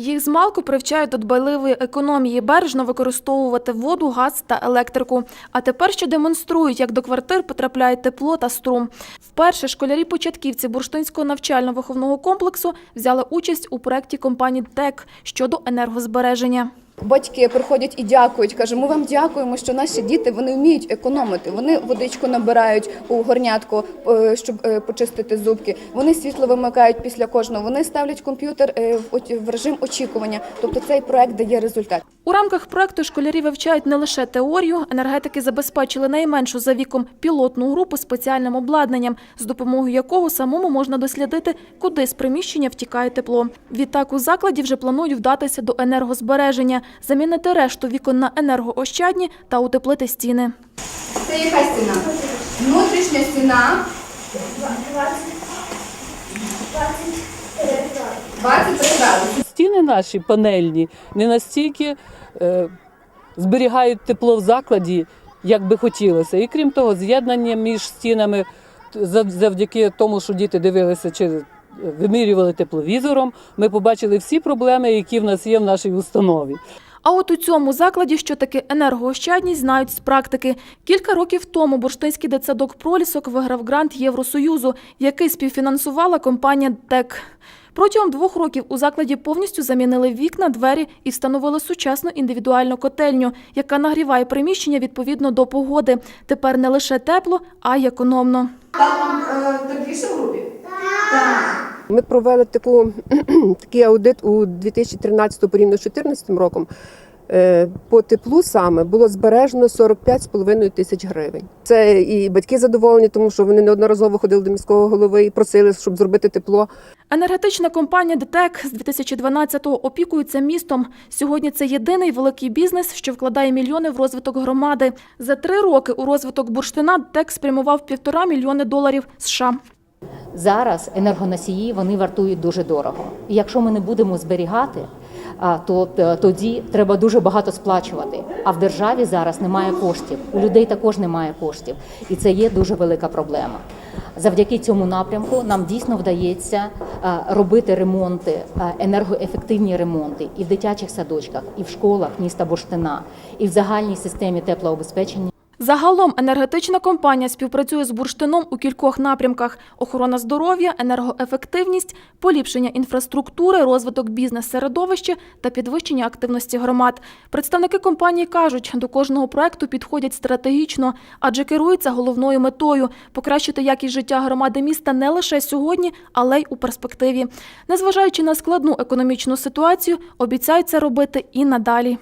Їх змалку привчають до дбайливої економії, бережно використовувати воду, газ та електрику. А тепер ще демонструють, як до квартир потрапляє тепло та струм. Вперше школярі-початківці бурштинського навчально-виховного комплексу взяли участь у проєкті компанії ТЕК щодо енергозбереження. Батьки приходять і дякують. каже, ми вам дякуємо, що наші діти вони вміють економити. Вони водичку набирають у горнятку, е, щоб е, почистити зубки. Вони світло вимикають після кожного. Вони ставлять комп'ютер е, в режим очікування. Тобто цей проект дає результат. У рамках проекту школярі вивчають не лише теорію. Енергетики забезпечили найменшу за віком пілотну групу спеціальним обладнанням, з допомогою якого самому можна дослідити, куди з приміщення втікає тепло. Відтак у закладі вже планують вдатися до енергозбереження, замінити решту вікон на енергоощадні та утеплити стіни. Це яка стіна? Внутрішня стіна 23 градуси. Стіни наші панельні не настільки е, зберігають тепло в закладі, як би хотілося. І крім того, з'єднання між стінами завдяки тому, що діти дивилися чи е, вимірювали тепловізором, ми побачили всі проблеми, які в нас є в нашій установі. А от у цьому закладі, що таке енергоощадність, знають з практики. Кілька років тому бурштинський дитсадок «Пролісок» виграв грант Євросоюзу, який співфінансувала компанія ТЕК. Протягом двох років у закладі повністю замінили вікна, двері і встановили сучасну індивідуальну котельню, яка нагріває приміщення відповідно до погоди. Тепер не лише тепло, а й економно. Тепліше в групі? Ми провели таку, такий аудит у 2013 порівняно з 2014 роком. Е, По теплу саме було збережено 45,5 тисяч гривень. Це і батьки задоволені, тому що вони неодноразово ходили до міського голови і просили, щоб зробити тепло. Енергетична компанія ДТЕК з 2012-го опікується містом. Сьогодні це єдиний великий бізнес, що вкладає мільйони в розвиток громади. За три роки у розвиток бурштина ДТЕК спрямував півтора мільйони доларів США. Зараз енергоносії вони вартують дуже дорого. І якщо ми не будемо зберігати, то тоді треба дуже багато сплачувати. А в державі зараз немає коштів. У людей також немає коштів, і це є дуже велика проблема. Завдяки цьому напрямку нам дійсно вдається робити ремонти, енергоефективні ремонти і в дитячих садочках, і в школах міста Бурштина, і в загальній системі теплообезпечення. Загалом енергетична компанія співпрацює з бурштином у кількох напрямках: охорона здоров'я, енергоефективність, поліпшення інфраструктури, розвиток бізнес-середовища та підвищення активності громад. Представники компанії кажуть, до кожного проекту підходять стратегічно, адже керуються головною метою покращити якість життя громади міста не лише сьогодні, але й у перспективі. Незважаючи на складну економічну ситуацію, обіцяють це робити і надалі.